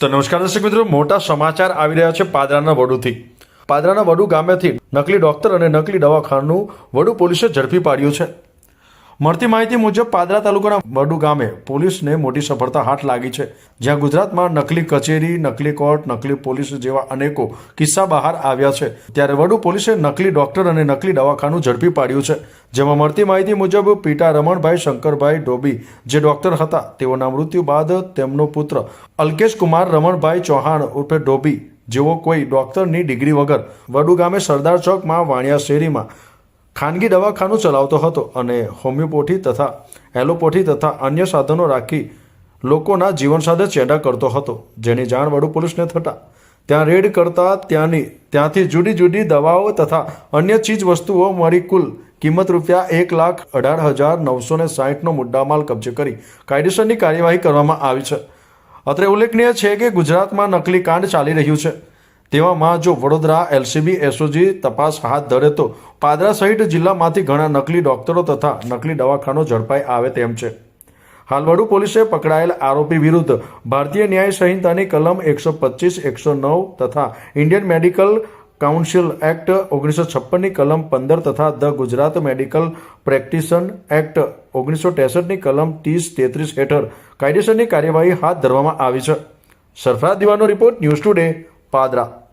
તો નમસ્કાર દર્શક મિત્રો, મોટા સમાચાર આવી રહ્યા છે પાદરાના વડુથી. પાદરાના વડુ ગામેથી નકલી ડોક્ટર અને નકલી દવાખાનું વડુ પોલીસે ઝડપી પાડ્યું છે. મળતી માહિતી મુજબ પાદરા તાલુકાના વડુ ગામે પોલીસને મોટી સફળતા હાથ લાગી છે. જ્યાં ગુજરાતમાં નકલી કચેરી, નકલી કોર્ટ, નકલી પોલીસ જેવા અનેકો કિસ્સા બહાર આવ્યા છે. ત્યારે વડુ પોલીસે નકલી ડોક્ટર અને નકલી દવાખાનું ઝડપી પાડ્યું છે. જેમાં મળતી માહિતી મુજબ પીટા રમણભાઈ, શંકરભાઈ ડોબી જે ડોક્ટર હતા, તેઓના મૃત્યુ બાદ તેમનો પુત્ર અલ્કેશ કુમાર રમણભાઈ ચૌહાણ ઉર્ફે ડોબી જેઓ કોઈ ડોક્ટરની ડિગ્રી વગર વડુ ગામે સરદાર ચોકમાં વાણિયા શેરીમાં ખાનગી દવાખાનું ચલાવતો હતો અને હોમિયોપોથી તથા એલોપોથી તથા અન્ય સાધનો રાખી લોકોના જીવન સાથે ચેડા કરતો હતો, જેની જાણ વડુ પોલીસને થતાં. ત્યાં રેડ કરતા ત્યાંની, ત્યાંથી જુદી જુદી દવાઓ તથા અન્ય ચીજ વસ્તુઓ મળી કુલ કિંમત રૂપિયા એક લાખ અઢાર હજાર નવસો ને સાહીઠનો મુદ્દામાલ કબજે કરી કાયદેસરની કાર્યવાહી કરવામાં આવી છે. અત્રે ઉલ્લેખનીય છે કે ગુજરાતમાં નકલી કાંડ ચાલી રહ્યું છે. તેવામાં જો વડોદરા એલસીબી એસઓજી તપાસ હાથ ધરે તો પાદરા સહિત જિલ્લામાંથી ઘણા નકલી ડોક્ટરો તથા નકલી દવાખાનો ઝડપાઈ આવે તેમ છે. હાલ વડુ પોલીસે પકડાયેલ આરોપી વિરુદ્ધ ભારતીય ન્યાય સંહિતાની કલમ એકસો પચીસ, એકસો નવ તથા ઇન્ડિયન મેડિકલ કાઉન્સિલ એક્ટ ઓગણીસો છપ્પનની કલમ પંદર તથા the Gujarat medical practitioner act ઓગણીસો ત્રેસઠની કલમ ત્રીસ, તેત્રીસ હેઠળ કાયદેસરની કાર્યવાહી હાથ ધરવામાં આવી છે. સરફરાજ દિવાનો રિપોર્ટ ન્યૂઝ ટુડે. પાદરા